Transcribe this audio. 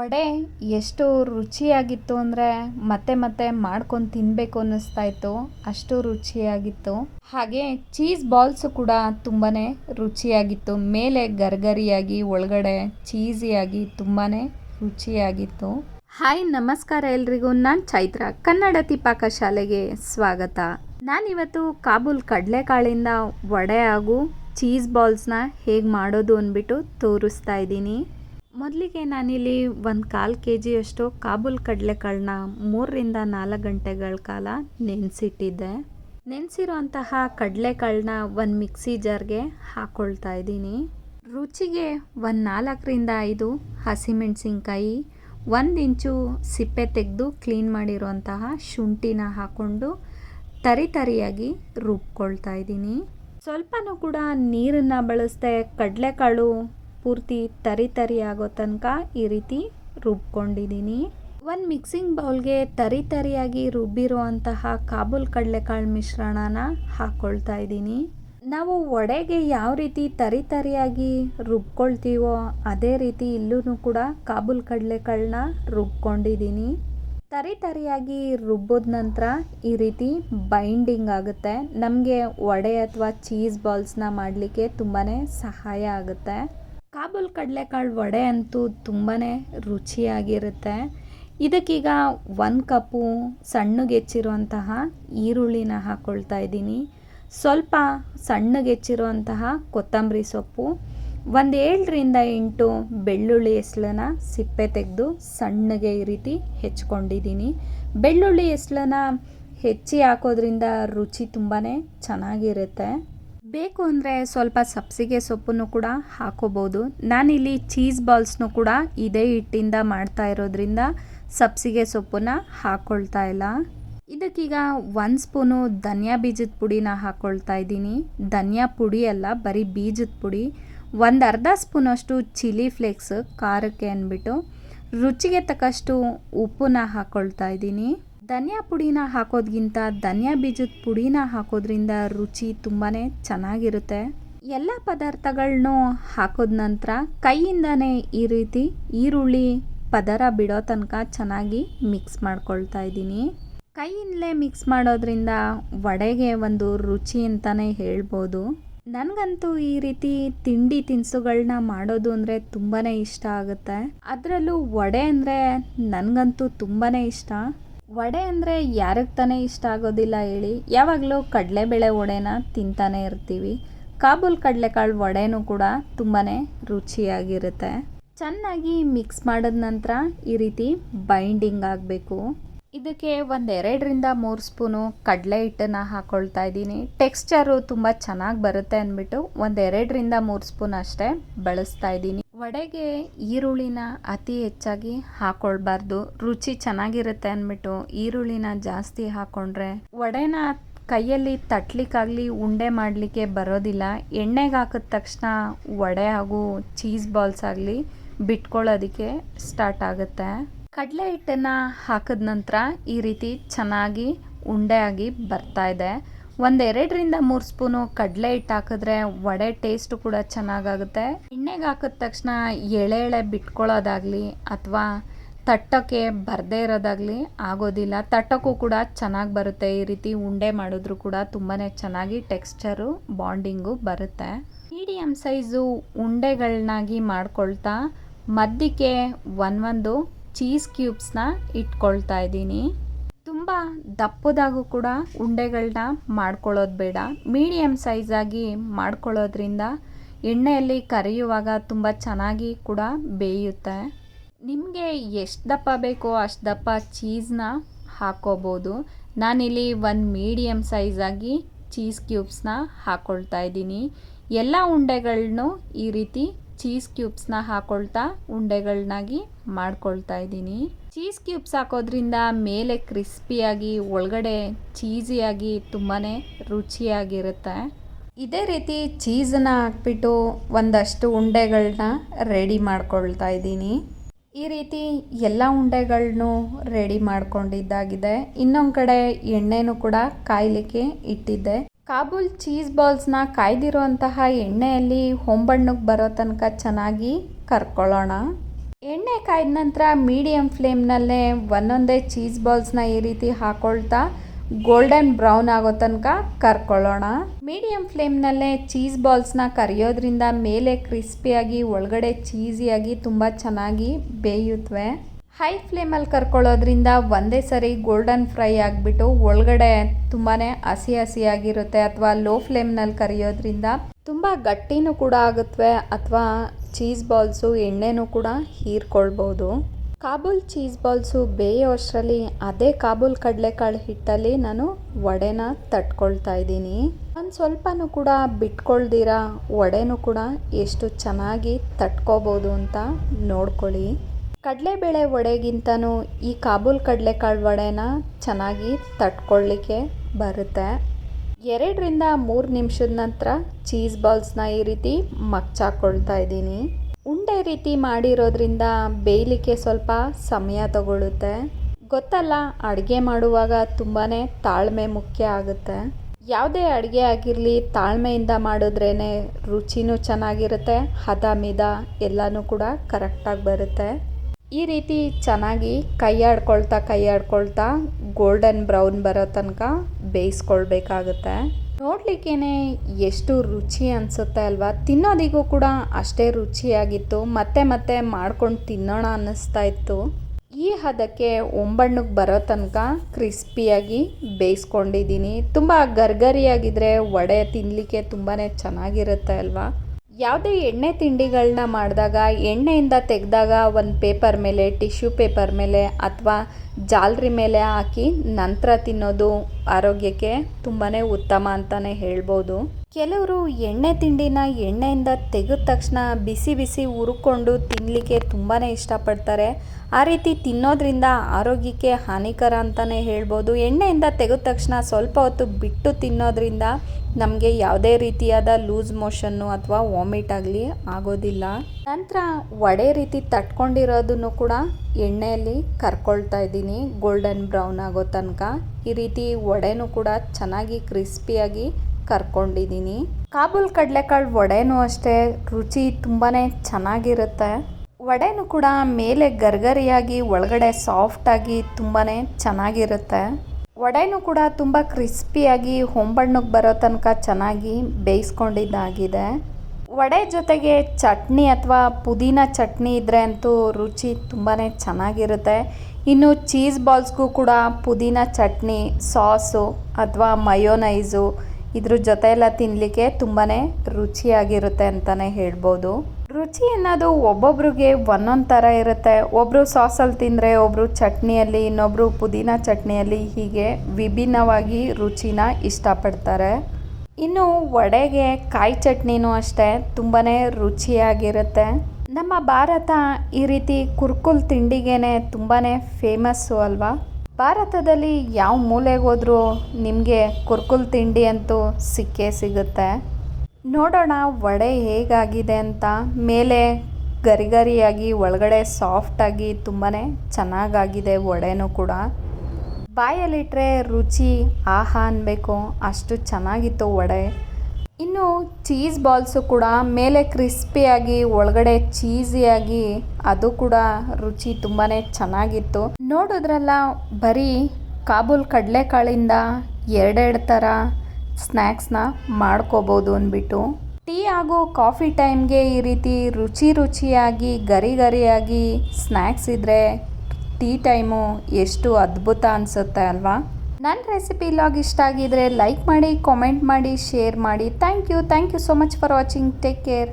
ವಡೆ ಎಷ್ಟು ರುಚಿಯಾಗಿತ್ತು ಅಂದರೆ ಮತ್ತೆ ಮತ್ತೆ ಮಾಡ್ಕೊಂಡು ತಿನ್ನಬೇಕು ಅನ್ನಿಸ್ತಾ ಇತ್ತು. ಅಷ್ಟು ರುಚಿಯಾಗಿತ್ತು. ಹಾಗೆ ಚೀಸ್ ಬಾಲ್ಸು ಕೂಡ ತುಂಬಾ ರುಚಿಯಾಗಿತ್ತು. ಮೇಲೆ ಗರ್ಗರಿಯಾಗಿ, ಒಳಗಡೆ ಚೀಸಿಯಾಗಿ ತುಂಬಾ ರುಚಿಯಾಗಿತ್ತು. ಹಾಯ್, ನಮಸ್ಕಾರ ಎಲ್ರಿಗೂ. ನಾನು ಚೈತ್ರ. ತಿಪಾಕ ಶಾಲೆಗೆ ಸ್ವಾಗತ. ನಾನಿವತ್ತು ಕಾಬೂಲ್ ಕಡಲೆಕಾಳಿಂದ ವಡೆ ಹಾಗೂ ಚೀಸ್ ಬಾಲ್ಸ್ನ ಹೇಗೆ ಮಾಡೋದು ಅಂದ್ಬಿಟ್ಟು ತೋರಿಸ್ತಾ ಇದ್ದೀನಿ. ಮೊದಲಿಗೆ ನಾನಿಲ್ಲಿ ಒಂದು ಕಾಲು ಕೆ ಜಿಯಷ್ಟು ಕಾಬೂಲ್ ಕಡಲೆಕಾಳನ್ನ ಮೂರರಿಂದ ನಾಲ್ಕು ಗಂಟೆಗಳ ಕಾಲ ನೆನೆಸಿಟ್ಟಿದ್ದೆ. ನೆನೆಸಿರೋಂತಹ ಕಡಲೆಕಾಳನ್ನ ಒಂದು ಮಿಕ್ಸಿ ಜಾರ್ಗೆ ಹಾಕ್ಕೊಳ್ತಾ ಇದ್ದೀನಿ. ರುಚಿಗೆ ಒಂದು ನಾಲ್ಕರಿಂದ ಐದು ಹಸಿಮೆಣಸಿನ್ಕಾಯಿ, ಒಂದು ಇಂಚು ಸಿಪ್ಪೆ ತೆಗೆದು ಕ್ಲೀನ್ ಮಾಡಿರುವಂತಹ ಶುಂಠಿನ ಹಾಕ್ಕೊಂಡು ತರಿ ತರಿಯಾಗಿ ರುಬ್ಕೊಳ್ತಾ ಇದ್ದೀನಿ. ಸ್ವಲ್ಪನೂ ಕೂಡ ನೀರನ್ನು ಬಳಸದೆ ಕಡಲೆಕಾಳು ಪೂರ್ತಿ ತರಿ ತರಿ ಆಗೋ ತನಕ ಈ ರೀತಿ ರುಬ್ಕೊಂಡಿದ್ದೀನಿ. ಒಂದು ಮಿಕ್ಸಿಂಗ್ ಬೌಲ್ಗೆ ತರಿ ತರಿಯಾಗಿ ರುಬ್ಬಿರುವಂತಹ ಕಾಬೂಲ್ ಕಡಲೆಕಾಳು ಮಿಶ್ರಣನ ಹಾಕ್ಕೊಳ್ತಾ ಇದ್ದೀನಿ. ನಾವು ವಡೆಗೆ ಯಾವ ರೀತಿ ತರಿ ತರಿಯಾಗಿ ರುಬ್ಕೊಳ್ತೀವೋ ಅದೇ ರೀತಿ ಇಲ್ಲೂ ಕೂಡ ಕಾಬೂಲ್ ಕಡಲೆಕಾಳನ್ನ ರುಬ್ಕೊಂಡಿದ್ದೀನಿ. ತರಿ ತರಿಯಾಗಿ ರುಬ್ಬೋದ ನಂತರ ಈ ರೀತಿ ಬೈಂಡಿಂಗ್ ಆಗುತ್ತೆ. ನಮಗೆ ವಡೆ ಅಥವಾ ಚೀಸ್ ಬಾಲ್ಸ್ನ ಮಾಡಲಿಕ್ಕೆ ತುಂಬಾ ಸಹಾಯ ಆಗುತ್ತೆ. ಕಾಬೂಲ್ ಕಡಲೆಕಾಳು ವಡೆ ಅಂತೂ ತುಂಬಾ ರುಚಿಯಾಗಿರುತ್ತೆ. ಇದಕ್ಕೀಗ ಒಂದು ಕಪ್ಪು ಸಣ್ಣಗೆ ಹೆಚ್ಚಿರುವಂತಹ ಈರುಳ್ಳಿನ ಹಾಕ್ಕೊಳ್ತಾ ಇದ್ದೀನಿ. ಸ್ವಲ್ಪ ಸಣ್ಣಗೆ ಹೆಚ್ಚಿರುವಂತಹ ಕೊತ್ತಂಬರಿ ಸೊಪ್ಪು, ಒಂದು ಏಳರಿಂದ ಎಂಟು ಬೆಳ್ಳುಳ್ಳಿ ಎಸ್ಳನ್ನ ಸಿಪ್ಪೆ ತೆಗೆದು ಸಣ್ಣಗೆ ಈ ರೀತಿ ಹೆಚ್ಕೊಂಡಿದ್ದೀನಿ. ಬೆಳ್ಳುಳ್ಳಿ ಎಸ್ಳನ್ನ ಹೆಚ್ಚಿ ಹಾಕೋದ್ರಿಂದ ರುಚಿ ತುಂಬಾ ಚೆನ್ನಾಗಿರುತ್ತೆ. ಬೇಕು ಅಂದರೆ ಸ್ವಲ್ಪ ಸಬ್ಸಿಗೆ ಸೊಪ್ಪನ್ನು ಕೂಡ ಹಾಕೋಬೋದು. ನಾನಿಲ್ಲಿ ಚೀಸ್ ಬಾಲ್ಸ್ನು ಕೂಡ ಇದೇ ಹಿಟ್ಟಿಂದ ಮಾಡ್ತಾ ಇರೋದ್ರಿಂದ ಸಬ್ಸಿಗೆ ಸೊಪ್ಪನ್ನ ಹಾಕ್ಕೊಳ್ತಾ ಇಲ್ಲ. ಇದಕ್ಕೀಗ ಒಂದು ಸ್ಪೂನು ಧನಿಯಾ ಬೀಜದ ಪುಡಿನ ಹಾಕ್ಕೊಳ್ತಾ ಇದ್ದೀನಿ. ಧನಿಯಾ ಪುಡಿ ಅಲ್ಲ, ಬರೀ ಬೀಜದ ಪುಡಿ. ಒಂದು ಅರ್ಧ ಸ್ಪೂನಷ್ಟು ಚಿಲ್ಲಿ ಫ್ಲೇಕ್ಸ್, ಖಾರಕ್ಕೆ ಅಂದ್ಬಿಟ್ಟು ರುಚಿಗೆ ತಕ್ಕಷ್ಟು ಉಪ್ಪನ್ನ ಹಾಕ್ಕೊಳ್ತಾ ಇದ್ದೀನಿ. ಧನಿಯಾ ಪುಡಿನ ಹಾಕೋದ್ಗಿಂತ ಧನಿಯಾ ಬೀಜದ ಪುಡಿನ ಹಾಕೋದ್ರಿಂದ ರುಚಿ ತುಂಬಾ ಚೆನ್ನಾಗಿರುತ್ತೆ. ಎಲ್ಲ ಪದಾರ್ಥಗಳನ್ನೂ ಹಾಕೋದ ನಂತರ ಕೈಯಿಂದನೇ ಈ ರೀತಿ ಈರುಳ್ಳಿ ಪದರ ಬಿಡೋ ತನಕ ಚೆನ್ನಾಗಿ ಮಿಕ್ಸ್ ಮಾಡ್ಕೊಳ್ತಾ ಇದ್ದೀನಿ. ಕೈಯಿಂದಲೇ ಮಿಕ್ಸ್ ಮಾಡೋದ್ರಿಂದ ವಡೆಗೆ ಒಂದು ರುಚಿ ಅಂತಲೇ ಹೇಳ್ಬೋದು. ನನಗಂತೂ ಈ ರೀತಿ ತಿಂಡಿ ತಿನಿಸುಗಳನ್ನ ಮಾಡೋದು ಅಂದರೆ ತುಂಬಾ ಇಷ್ಟ ಆಗುತ್ತೆ. ಅದರಲ್ಲೂ ವಡೆ ಅಂದರೆ ನನಗಂತೂ ತುಂಬಾ ಇಷ್ಟ. ವಡೆ ಅಂದರೆ ಯಾರಿಗೆ ತಾನೇ ಇಷ್ಟ ಆಗೋದಿಲ್ಲ ಹೇಳಿ. ಯಾವಾಗಲೂ ಕಡಲೆಬೇಳೆ ವಡೆನ ತಿಂತಾನೆ ಇರ್ತೀವಿ. ಕಾಬೂಲ್ ಕಡಲೆಕಾಳು ವಡೆನೂ ಕೂಡ ತುಂಬಾ ರುಚಿಯಾಗಿರುತ್ತೆ. ಚೆನ್ನಾಗಿ ಮಿಕ್ಸ್ ಮಾಡಿದ ನಂತರ ಈ ರೀತಿ ಬೈಂಡಿಂಗ್ ಆಗಬೇಕು. ಇದಕ್ಕೆ ಒಂದು ಎರಡರಿಂದ ಮೂರು ಸ್ಪೂನು ಕಡಲೆ ಹಿಟ್ಟನ್ನು ಹಾಕ್ಕೊಳ್ತಾ ಇದ್ದೀನಿ. ಟೆಕ್ಸ್ಚರು ತುಂಬ ಚೆನ್ನಾಗಿ ಬರುತ್ತೆ ಅಂದ್ಬಿಟ್ಟು ಒಂದು ಎರಡರಿಂದ ಮೂರು ಸ್ಪೂನ್ ಅಷ್ಟೇ ಬಳಸ್ತಾ ಇದ್ದೀನಿ. ವಡೆಗೆ ಈರುಳ್ಳಿನ ಅತಿ ಹೆಚ್ಚಾಗಿ ಹಾಕೊಳ್ಬಾರ್ದು. ರುಚಿ ಚೆನ್ನಾಗಿರುತ್ತೆ ಅಂದ್ಬಿಟ್ಟು ಈರುಳ್ಳಿನ ಜಾಸ್ತಿ ಹಾಕೊಂಡ್ರೆ ವಡೆನ ಕೈಯಲ್ಲಿ ತಟ್ಲಿಕ್ಕಾಗಲಿ, ಉಂಡೆ ಮಾಡಲಿಕ್ಕೆ ಬರೋದಿಲ್ಲ. ಎಣ್ಣೆಗೆ ಹಾಕಿದ ತಕ್ಷಣ ವಡೆ ಹಾಗೂ ಚೀಸ್ ಬಾಲ್ಸ್ ಆಗಲಿ ಬಿಟ್ಕೊಳ್ಳೋದಕ್ಕೆ ಸ್ಟಾರ್ಟ್ ಆಗುತ್ತೆ. ಕಡಲೆ ಹಿಟ್ಟನ್ನು ಹಾಕಿದ ನಂತರ ಈ ರೀತಿ ಚೆನ್ನಾಗಿ ಉಂಡೆ ಆಗಿ ಬರ್ತಾ ಇದೆ. ಒಂದೆರಡರಿಂದ ಮೂರು ಸ್ಪೂನು ಕಡಲೆ ಹಿಟ್ಟು ಹಾಕಿದ್ರೆ ವಡೆ ಟೇಸ್ಟು ಕೂಡ ಚೆನ್ನಾಗಾಗುತ್ತೆ. ಎಣ್ಣೆಗೆ ಹಾಕಿದ ತಕ್ಷಣ ಎಳೆ ಎಳೆ ಬಿಟ್ಕೊಳ್ಳೋದಾಗಲಿ ಅಥವಾ ತಟ್ಟಕ್ಕೆ ಬರದೇ ಇರೋದಾಗಲಿ ಆಗೋದಿಲ್ಲ. ತಟ್ಟಕ್ಕೂ ಕೂಡ ಚೆನ್ನಾಗಿ ಬರುತ್ತೆ. ಈ ರೀತಿ ಉಂಡೆ ಮಾಡಿದ್ರು ಕೂಡ ತುಂಬಾ ಚೆನ್ನಾಗಿ ಟೆಕ್ಸ್ಚರು ಬಾಂಡಿಂಗು ಬರುತ್ತೆ. ಮೀಡಿಯಮ್ ಸೈಜು ಉಂಡೆಗಳನ್ನಾಗಿ ಮಾಡ್ಕೊಳ್ತಾ ಮಧ್ಯಕ್ಕೆ ಒಂದೊಂದು ಚೀಸ್ ಕ್ಯೂಬ್ಸ್ನ ಇಟ್ಕೊಳ್ತಾ ಇದ್ದೀನಿ. ತುಂಬ ದಪ್ಪದಾಗೂ ಕೂಡ ಉಂಡೆಗಳನ್ನ ಮಾಡ್ಕೊಳ್ಳೋದು ಬೇಡ. ಮೀಡಿಯಮ್ ಆಗಿ ಮಾಡ್ಕೊಳ್ಳೋದ್ರಿಂದ ಎಣ್ಣೆಯಲ್ಲಿ ಕರಿಯುವಾಗ ತುಂಬ ಚೆನ್ನಾಗಿ ಕೂಡ ಬೇಯುತ್ತೆ. ನಿಮಗೆ ಎಷ್ಟು ದಪ್ಪ ಬೇಕೋ ಅಷ್ಟು ದಪ್ಪ ಚೀಸ್ನ ಹಾಕೋಬೋದು. ನಾನಿಲ್ಲಿ ಒಂದು ಮೀಡಿಯಮ್ ಸೈಜಾಗಿ ಚೀಸ್ ಕ್ಯೂಬ್ಸ್ನ ಹಾಕ್ಕೊಳ್ತಾ ಇದ್ದೀನಿ. ಎಲ್ಲ ಉಂಡೆಗಳನ್ನು ಈ ರೀತಿ ಚೀಸ್ ಕ್ಯೂಬ್ಸ್ನ ಹಾಕೊಳ್ತಾ ಉಂಡೆಗಳನ್ನಾಗಿ ಮಾಡ್ಕೊಳ್ತಾ ಇದ್ದೀನಿ. ಚೀಸ್ ಕ್ಯೂಬ್ಸ್ ಹಾಕೋದ್ರಿಂದ ಮೇಲೆ ಕ್ರಿಸ್ಪಿಯಾಗಿ, ಒಳಗಡೆ ಚೀಸಿಯಾಗಿ ತುಂಬಾ ರುಚಿಯಾಗಿರುತ್ತೆ. ಇದೇ ರೀತಿ ಚೀಸನ್ನ ಹಾಕ್ಬಿಟ್ಟು ಒಂದಷ್ಟು ಉಂಡೆಗಳನ್ನ ರೆಡಿ ಮಾಡ್ಕೊಳ್ತಾ ಇದ್ದೀನಿ. ಈ ರೀತಿ ಎಲ್ಲ ಉಂಡೆಗಳನ್ನು ರೆಡಿ ಮಾಡ್ಕೊಂಡಿದ್ದಾಗಿದೆ. ಇನ್ನೊಂದು ಕಡೆ ಎಣ್ಣೆನೂ ಕೂಡ ಕಾಯಲಿಕ್ಕೆ ಇಟ್ಟಿದ್ದೆ. ಕಾಬೂಲ್ ಚೀಸ್ ಬಾಲ್ಸ್ನ ಕಾಯ್ದಿರುವಂತಹ ಎಣ್ಣೆಯಲ್ಲಿ ಹೊಂಬಣ್ಣಕ್ಕೆ ಬರೋ ತನಕ ಚೆನ್ನಾಗಿ ಕರ್ಕೊಳ್ಳೋಣ. ಎಣ್ಣೆ ಕಾಯ್ದ ನಂತರ ಮೀಡಿಯಮ್ ಫ್ಲೇಮ್ನಲ್ಲೇ ಒಂದೊಂದೇ ಚೀಸ್ ಬಾಲ್ಸ್ನ ಈ ರೀತಿ ಹಾಕೊಳ್ತಾ ಗೋಲ್ಡನ್ ಬ್ರೌನ್ ಆಗೋ ತನಕ ಕರ್ಕೊಳ್ಳೋಣ. ಮೀಡಿಯಂ ಫ್ಲೇಮ್ನಲ್ಲೇ ಚೀಸ್ ಬಾಲ್ಸ್ನ ಕರಿಯೋದ್ರಿಂದ ಮೇಲೆ ಕ್ರಿಸ್ಪಿಯಾಗಿ ಒಳಗಡೆ ಚೀಸಿಯಾಗಿ ತುಂಬ ಚೆನ್ನಾಗಿ ಬೇಯುತ್ತವೆ ಹೈ ಫ್ಲೇಮಲ್ಲಿ ಕರ್ಕೊಳ್ಳೋದ್ರಿಂದ ಒಂದೇ ಸರಿ ಗೋಲ್ಡನ್ ಫ್ರೈ ಆಗಿಬಿಟ್ಟು ಒಳಗಡೆ ತುಂಬಾ ಹಸಿ ಹಸಿಯಾಗಿರುತ್ತೆ ಅಥವಾ ಲೋ ಫ್ಲೇಮ್ನಲ್ಲಿ ಕರಿಯೋದ್ರಿಂದ ತುಂಬ ಗಟ್ಟಿನೂ ಕೂಡ ಆಗುತ್ತವೆ ಅಥವಾ ಚೀಸ್ ಬಾಲ್ಸು ಎಣ್ಣೆನೂ ಕೂಡ ಹೀರ್ಕೊಳ್ಬೋದು. ಕಾಬೂಲ್ ಚೀಸ್ ಬಾಲ್ಸು ಬೇಯೋ ಅಷ್ಟರಲ್ಲಿ ಅದೇ ಕಾಬೂಲ್ ಕಡಲೆಕಾಳು ಹಿಟ್ಟಲ್ಲಿ ನಾನು ವಡೆನ ತಟ್ಕೊಳ್ತಾ ಇದ್ದೀನಿ. ಒಂದು ಸ್ವಲ್ಪನೂ ಕೂಡ ಬಿಟ್ಕೊಳ್ದಿರ ವಡೆನೂ ಕೂಡ ಎಷ್ಟು ಚೆನ್ನಾಗಿ ತಟ್ಕೋಬೋದು ಅಂತ ನೋಡ್ಕೊಳ್ಳಿ. ಕಡಲೆಬೇಳೆ ವಡೆಗಿಂತನೂ ಈ ಕಾಬೂಲ್ ಕಡಲೆಕಾಳು ವಡೆನ ಚೆನ್ನಾಗಿ ತಟ್ಕೊಳ್ಳಿಕ್ಕೆ ಬರುತ್ತೆ. ಎರಡರಿಂದ ಮೂರು ನಿಮಿಷದ ನಂತರ ಚೀಸ್ ಬಾಲ್ಸ್ನ ಈ ರೀತಿ ಮಚ್ಚಾಕೊಳ್ತಾ ಇದ್ದೀನಿ. ಉಂಡೆ ರೀತಿ ಮಾಡಿರೋದ್ರಿಂದ ಬೇಯಲಿಕ್ಕೆ ಸ್ವಲ್ಪ ಸಮಯ ತಗೊಳ್ಳುತ್ತೆ ಗೊತ್ತಲ್ಲ, ಅಡುಗೆ ಮಾಡುವಾಗ ತುಂಬಾ ತಾಳ್ಮೆ ಮುಖ್ಯ ಆಗುತ್ತೆ. ಯಾವುದೇ ಅಡುಗೆ ಆಗಿರಲಿ, ತಾಳ್ಮೆಯಿಂದ ಮಾಡಿದ್ರೇ ರುಚಿನೂ ಚೆನ್ನಾಗಿರುತ್ತೆ, ಹದ ಮಿದ ಎಲ್ಲನೂ ಕೂಡ ಕರೆಕ್ಟಾಗಿ ಬರುತ್ತೆ. ಈ ರೀತಿ ಚೆನ್ನಾಗಿ ಕೈ ಆಡ್ಕೊಳ್ತಾ ಕೈ ಆಡ್ಕೊಳ್ತಾ ಗೋಲ್ಡನ್ ಬ್ರೌನ್ ಬರೋ ತನಕ ಬೇಯಿಸ್ಕೊಳ್ಬೇಕಾಗುತ್ತೆ. ನೋಡ್ಲಿಕ್ಕೇನೆ ಎಷ್ಟು ರುಚಿ ಅನಿಸುತ್ತೆ ಅಲ್ವಾ? ತಿನ್ನೋದಿಗೂ ಕೂಡ ಅಷ್ಟೇ ರುಚಿಯಾಗಿತ್ತು. ಮತ್ತೆ ಮತ್ತೆ ಮಾಡ್ಕೊಂಡು ತಿನ್ನೋಣ ಅನ್ನಿಸ್ತಾ ಇತ್ತು. ಈ ಹದಕ್ಕೆ ಒಂಬಣ್ಣಕ್ಕೆ ಬರೋ ತನಕ ಕ್ರಿಸ್ಪಿಯಾಗಿ ಬೇಯಿಸ್ಕೊಂಡಿದ್ದೀನಿ. ತುಂಬ ಗರ್ಗರಿಯಾಗಿದ್ದರೆ ವಡೆ ತಿನ್ನಲಿಕ್ಕೆ ತುಂಬಾ ಚೆನ್ನಾಗಿರುತ್ತೆ ಅಲ್ವಾ? ಯಾವುದೇ ಎಣ್ಣೆ ತಿಂಡಿಗಳನ್ನ ಮಾಡಿದಾಗ, ಎಣ್ಣೆಯಿಂದ ತೆಗೆದಾಗ ಒಂದು ಪೇಪರ್ ಮೇಲೆ, ಟಿಶ್ಯೂ ಪೇಪರ್ ಮೇಲೆ ಅಥವಾ ಜಾಲರಿ ಮೇಲೆ ಹಾಕಿ ನಂತರ ತಿನ್ನೋದು ಆರೋಗ್ಯಕ್ಕೆ ತುಂಬಾ ಉತ್ತಮ ಅಂತಲೇ ಹೇಳ್ಬೋದು. ಕೆಲವರು ಎಣ್ಣೆ ತಿಂಡಿನ ಎಣ್ಣೆಯಿಂದ ತೆಗೆದ ತಕ್ಷಣ ಬಿಸಿ ಬಿಸಿ ಹುರ್ಕೊಂಡು ತಿನ್ನಲಿಕ್ಕೆ ತುಂಬಾ ಇಷ್ಟಪಡ್ತಾರೆ. ಆ ರೀತಿ ತಿನ್ನೋದ್ರಿಂದ ಆರೋಗ್ಯಕ್ಕೆ ಹಾನಿಕರ ಅಂತಲೇ ಹೇಳ್ಬೋದು. ಎಣ್ಣೆಯಿಂದ ತೆಗೆದ ತಕ್ಷಣ ಸ್ವಲ್ಪ ಹೊತ್ತು ಬಿಟ್ಟು ತಿನ್ನೋದ್ರಿಂದ ನಮಗೆ ಯಾವುದೇ ರೀತಿಯಾದ ಲೂಸ್ ಮೋಷನ್ನು ಅಥವಾ ವಾಮಿಟ್ ಆಗಲಿ ಆಗೋದಿಲ್ಲ. ನಂತರ ವಡೆ ರೀತಿ ತಟ್ಕೊಂಡಿರೋದನ್ನು ಕೂಡ ಎಣ್ಣೆಯಲ್ಲಿ ಕರ್ಕೊಳ್ತಾ ಇದ್ದೀನಿ. ಗೋಲ್ಡನ್ ಬ್ರೌನ್ ಆಗೋ ತನಕ. ಈ ರೀತಿ ವಡೆನೂ ಕೂಡ ಚೆನ್ನಾಗಿ ಕ್ರಿಸ್ಪಿಯಾಗಿ ಕರ್ಕೊಂಡಿದ್ದೀನಿ. ಕಾಬೂಲ್ ಕಡಲೆಕಾಳು ವಡೆನೂ ಅಷ್ಟೇ, ರುಚಿ ತುಂಬಾ ಚೆನ್ನಾಗಿರುತ್ತೆ. ವಡೆನೂ ಕೂಡ ಮೇಲೆ ಗರ್ಗರಿಯಾಗಿ, ಒಳಗಡೆ ಸಾಫ್ಟಾಗಿ ತುಂಬಾ ಚೆನ್ನಾಗಿರುತ್ತೆ. ವಡೆನೂ ಕೂಡ ತುಂಬ ಕ್ರಿಸ್ಪಿಯಾಗಿ ಹೊಂಬಣ್ಣಕ್ಕೆ ಬರೋ ತನಕ ಚೆನ್ನಾಗಿ ಬೇಯಿಸ್ಕೊಂಡಿದ್ದಾಗಿದೆ. ವಡೆ ಜೊತೆಗೆ ಚಟ್ನಿ ಅಥವಾ ಪುದೀನ ಚಟ್ನಿ ಇದ್ದರೆ ಅಂತೂ ರುಚಿ ತುಂಬಾ ಚೆನ್ನಾಗಿರುತ್ತೆ. ಇನ್ನು ಚೀಸ್ ಬಾಲ್ಸ್ಗೂ ಕೂಡ ಪುದೀನ ಚಟ್ನಿ, ಸಾಸು ಅಥವಾ ಮಯೋನೈಸು ಇದ್ರ ಜೊತೆ ಎಲ್ಲ ತಿನ್ನಲಿಕ್ಕೆ ತುಂಬಾ ರುಚಿಯಾಗಿರುತ್ತೆ ಅಂತಲೇ ಹೇಳ್ಬೋದು. ರುಚಿ ಅನ್ನೋದು ಒಬ್ಬೊಬ್ರಿಗೆ ಒಂದೊಂದು ಥರ ಇರುತ್ತೆ. ಒಬ್ಬರು ಸಾಸಲ್ಲಿ ತಿಂದರೆ ಒಬ್ಬರು ಚಟ್ನಿಯಲ್ಲಿ ಇನ್ನೊಬ್ಬರು ಪುದೀನ ಚಟ್ನಿಯಲ್ಲಿ ಹೀಗೆ ವಿಭಿನ್ನವಾಗಿ ರುಚಿನ ಇಷ್ಟಪಡ್ತಾರೆ. ಇನ್ನು ವಡೆಗೆ ಕಾಯಿ ಚಟ್ನಿನೂ ಅಷ್ಟೇ ತುಂಬಾ ರುಚಿಯಾಗಿರುತ್ತೆ. ನಮ್ಮ ಭಾರತ ಈ ರೀತಿ ಕುರ್ಕುಲ್ ತಿಂಡಿಗೇ ತುಂಬಾ ಫೇಮಸ್ಸು ಅಲ್ವಾ? ಭಾರತದಲ್ಲಿ ಯಾವ ಮೂಲೆಗೆ ಹೋದ್ರೂ ನಿಮಗೆ ಕುರ್ಕುಲ್ ತಿಂಡಿ ಅಂತೂ ಸಿಕ್ಕೇ ಸಿಗುತ್ತೆ? ನೋಡೋಣ ವಡೆ ಹೇಗಾಗಿದೆ ಅಂತ. ಮೇಲೆ ಗರಿಗರಿಯಾಗಿ, ಒಳಗಡೆ ಸಾಫ್ಟಾಗಿ ತುಂಬಾ ಚೆನ್ನಾಗಾಗಿದೆ ವಡೆನೂ ಕೂಡ. ಬಾಯಲ್ಲಿಟ್ಟರೆ ರುಚಿ, ಆಹಾ ಅನ್ನಬೇಕು ಅಷ್ಟು ಚೆನ್ನಾಗಿತ್ತು ವಡೆ. ಇನ್ನು ಚೀಸ್ ಬಾಲ್ಸು ಕೂಡ ಮೇಲೆ ಕ್ರಿಸ್ಪಿಯಾಗಿ ಒಳಗಡೆ ಚೀಸಿಯಾಗಿ ಅದು ಕೂಡ ರುಚಿ ತುಂಬಾ ಚೆನ್ನಾಗಿತ್ತು. ನೋಡಿದ್ರಲ್ಲ, ಬರೀ ಕಾಬೂಲ್ ಕಡಲೆಕಾಳಿಂದ ಎರಡೆರಡು ಥರ ಸ್ನ್ಯಾಕ್ಸ್ನ ಮಾಡ್ಕೋಬೋದು ಅಂದ್ಬಿಟ್ಟು. ಟೀ ಹಾಗೂ ಕಾಫಿ ಟೈಮ್ಗೆ ಈ ರೀತಿ ರುಚಿ ರುಚಿಯಾಗಿ, ಗರಿ ಗರಿಯಾಗಿ ಸ್ನ್ಯಾಕ್ಸ್ ಇದ್ದರೆ ಟೀ ಟೈಮು ಎಷ್ಟು ಅದ್ಭುತ ಅನಿಸುತ್ತೆ ಅಲ್ವಾ? ನನ್ನ ರೆಸಿಪಿ ಲಾಗ್ ಇಷ್ಟ ಆಗಿದ್ರೆ ಲೈಕ್ ಮಾಡಿ ಕಾಮೆಂಟ್ ಮಾಡಿ ಶೇರ್ ಮಾಡಿ. Thank you thank you so much for watching take care